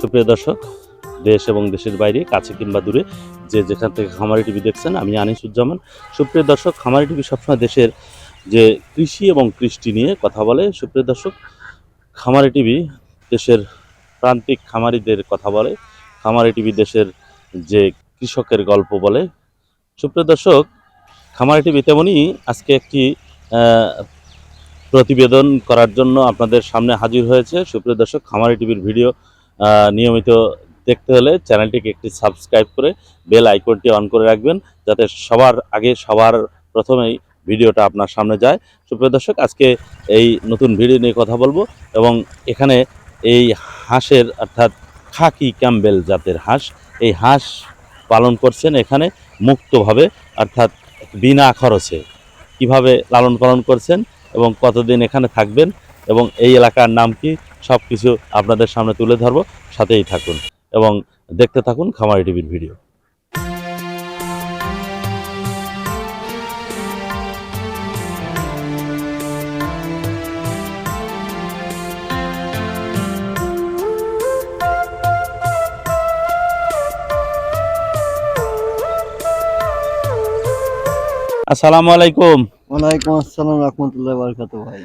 সুপ্রিয় দর্শক, দেশ এবং দেশের বাইরে, কাছে কিংবা দূরে, যে যেখান থেকে খামারি টিভি দেখছেন, আমি আনিসুজ্জামান। সুপ্রিয় দর্শক, খামারি টিভি সবসময় দেশের যে কৃষি এবং কৃষ্টি নিয়ে কথা বলে। সুপ্রিয় দর্শক, খামারি টিভি দেশের প্রান্তিক খামারিদের কথা বলে। খামারি টিভি দেশের যে কৃষকের গল্প বলে। সুপ্রিয় দর্শক, খামারি টিভি তেমনই আজকে একটি প্রতিবেদন করার জন্য আপনাদের সামনে হাজির হয়েছে। সুপ্রিয় দর্শক, খামারি টিভির ভিডিও নিয়মিত দেখতে হলে চ্যানেলটিকে একটি সাবস্ক্রাইব করে বেল আইকনটি অন করে রাখবেন, যাতে সবার আগে সবার প্রথমেই ভিডিওটা আপনার সামনে যায়। সুপ্রিয় দর্শক, আজকে এই নতুন ভিডিও নিয়ে কথা বলব এবং এখানে এই হাঁসের অর্থাৎ খাকি ক্যাম্বেল জাতের হাঁস, এই হাঁস পালন করছেন এখানে মুক্তভাবে, অর্থাৎ বিনা খরচে। কীভাবে লালন পালন করছেন এবং কতদিন এখানে থাকবেন এবং এই এলাকার নাম কি সব কিছু আপনাদের সামনে তুলে ধরবো, সাথেই থাকুন এবং দেখতে থাকুন খামারি টিভির ভিডিও। আসসালামু আলাইকুম। ওয়ালাইকুম আসসালাম রহমতুল্লাহ বারকাত ভাই।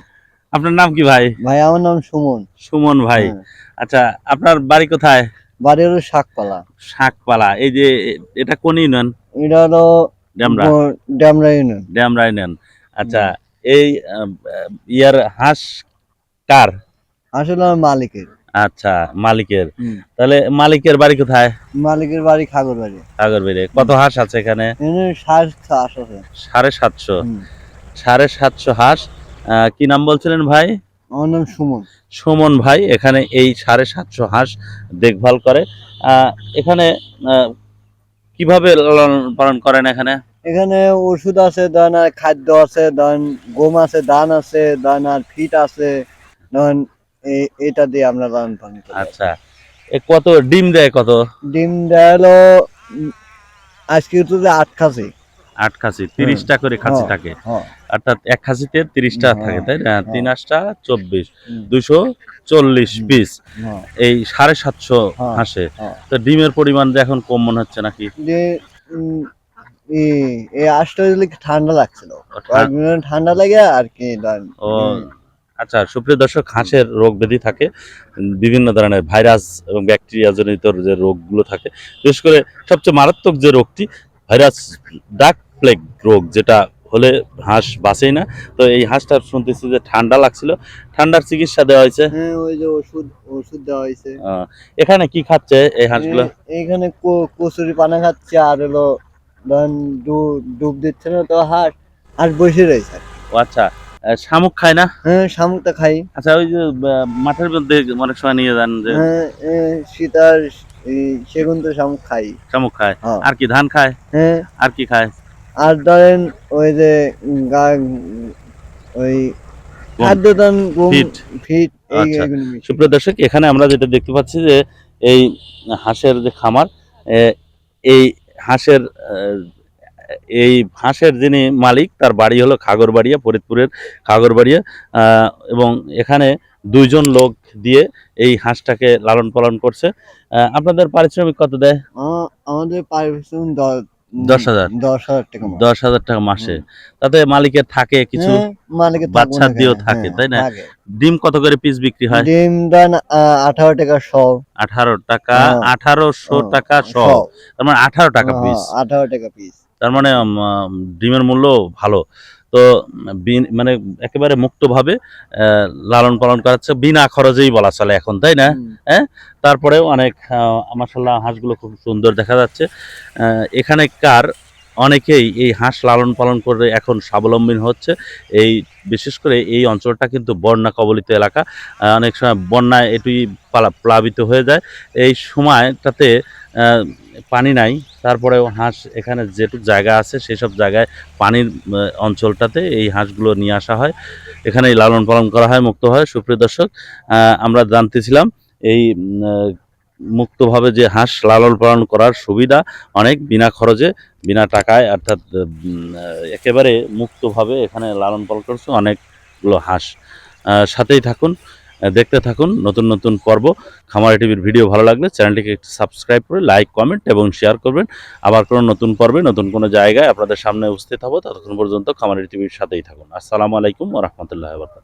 আপনার নাম কি ভাই? ভাই আমার নাম সুমন। সুমন ভাই। হ্যাঁ। আচ্ছা আপনার বাড়ি কোথায়? বাড়ি হলো শাকপালা। শাকপালা। এই যে এটা কোন ইউনিয়ন? এটা হলো ড্যামরা। ড্যামরা ইউনিয়ন। ড্যামরা ইউনিয়ন। আচ্ছা এই ইয়ার হাঁস কার? আসলে আমার মালিকের। আচ্ছা মালিকের। তাহলে মালিকের বাড়ি কোথায়? মালিকের বাড়ি খাগর বাড়ি সাগরবেড়ে কত হাঁস আছে এখানে? ষাট আছে। সাড়ে সাতশো। সাড়ে সাতশো হাঁস। কি নাম বলছিলেন ভাই? আমার নাম সুমন। সুমন ভাই এখানে এই সাড়ে সাতশো হাঁস দেখভাল করে। এখানে কীভাবে লালন পালন করেন এখানে? এখানে ওষুধ আছে দান খাদ্য আছে দান গম আছে ধান আছে দান আর ফিট আছে দান এ- এটা দিয়ে আমরা লালন পালন করি। আচ্ছা। এ কত ডিম দেয় কত? ডিম দেয় হলো আজকে তো আট খাসি। আট খাসি তিরিশটা করে খাসি হ্যাঁ। থাকে। হ্যাঁ। অর্থাৎ এক খাসিতে তিরিশটা হ্যাঁ, থাকে তাই না? তিন আটটা চব্বিশ দুশো চল্লিশ। পিস। হ্যাঁ। এই সাড়ে সাতশো হ্যাঁ, হাঁসে। হ্যাঁ। তো ডিমের পরিমাণ যে এখন কম মনে হচ্ছে নাকি? এই- আশটা ঠান্ডা লাগছিল। ঠান্ডা লাগে আর কি ও আচ্ছা সুপ্রিয় দর্শক হাঁসের রোগ ব্যাধি থাকে বিভিন্ন ধরনের ভাইরাস এবং ব্যাকটেরিয়া জনিত যে রোগগুলো থাকে বিশেষ করে সবচেয়ে মারাত্মক যে রোগটি ভাইরাস ডাক প্লেগ রোগ যেটা হলে হাঁস বাঁচেই না। তো এই হাঁসটার শুনতেছি যে ঠান্ডা লাগছিল। ঠান্ডার চিকিৎসা দেওয়া হয়েছে? হ্যাঁ ওই যে ওষুধ ওষুধ দেওয়া হয়েছে। এখানে কি খাচ্ছে এই হাঁসগুলো? এ- এইখানে কো- কচুরি পানা খাচ্ছে আর হলো ধরেন ডুব দিচ্ছে না তো হাঁস হাঁস বসে রয়েছে। ও আচ্ছা শামুক খায় না? হ্যাঁ শামুকটা খাই। আচ্ছা ওই যে মাঠের মধ্যে অনেক সময় নিয়ে যান যে হ্যাঁ সীতার এই সেগুন তো শামুক খাই। শামুক খায়। হ্যাঁ। আর কি ধান খায়? হ্যাঁ। আর কি খায়? আর ধরেন ওই যে ওই গম, খাদ্য দান ফিট। আচ্ছা। সুপ্রিয় দর্শক এখানে আমরা যেটা দেখতে পাচ্ছি যে এই হাঁসের যে খামার এই হাঁসের এই হাঁসের যিনি মালিক তার বাড়ি হলো খাগরবাড়িয়া ফরিদপুরের খাগরবাড়িয়া আহ, এবং এখানে দুইজন লোক দিয়ে এই হাঁসটাকে লালন পালন করছে আপনাদের পারিশ্রমিক কত দেয় আমাদের পারিশ্রমিক দশ হাজার? দশ হাজার টাকা দশ হাজার টাকা মাসে তাতে মালিকের থাকে কিছু হ্যাঁ, মালিকের বাচ্চা দিয়েও থাকে, হ্যাঁ, তাই না? থাকে। ডিম কত করে পিস বিক্রি হয় ডিম দেন আঠারো টাকা শ আঠারো টাকা হ্যাঁ। আঠারোশো টাকা শ। তার মানে আঠারো টাকা পিস আঠারো টাকা পিস তার মানে ডিমের মূল্য ভালো তো বিন- মানে একেবারে মুক্তভাবে লালন পালন করাচ্ছে বিনা খরচেই বলা চলে এখন তাই না? হ্যাঁ? তারপরেও অনেক মাসাল্লাহ হাঁসগুলো খুব সুন্দর দেখা যাচ্ছে। আহ, এখানেকার অনেকেই এই হাঁস লালন পালন করে এখন স্বাবলম্বী হচ্ছে। এই বিশেষ করে এই অঞ্চলটা কিন্তু বন্যা কবলিত এলাকা। অনেক সময় বন্যায় এটি পালা- প্লাবিত হয়ে যায়। এই সময়টাতে পানি নাই, তারপরেও হাঁস এখানে যেটুক জায়গা আছে সেসব জায়গায় পানির অঞ্চলটাতে এই হাঁসগুলো নিয়ে আসা হয়। এখানেই লালন পালন করা হয়, মুক্ত হয়। সুপ্রিয় দর্শক আমরা জানতেছিলাম এই মুক্তভাবে যে হাঁস লালন পালন করার সুবিধা অনেক বিনা খরচে, বিনা টাকায়, অর্থাৎ একেবারে মুক্তভাবে এখানে লালন পালন করছে অনেকগুলো হাঁস। সাথেই থাকুন। দেখতে থাকুন। নতুন নতুন পর্ব, খামারি টিভির ভিডিও ভালো লাগলে চ্যানেলটিকে একটু সাবস্ক্রাইব করে লাইক, কমেন্ট এবং শেয়ার করবেন। আবার কোনো নতুন পর্বে, নতুন কোনো জায়গায় আপনাদের সামনে উপস্থিত হব, ততক্ষণ পর্যন্ত খামারি টিভির সাথেই থাকুন। আসসালামু আলাইকুম রহমতুল্লাহ বরকাত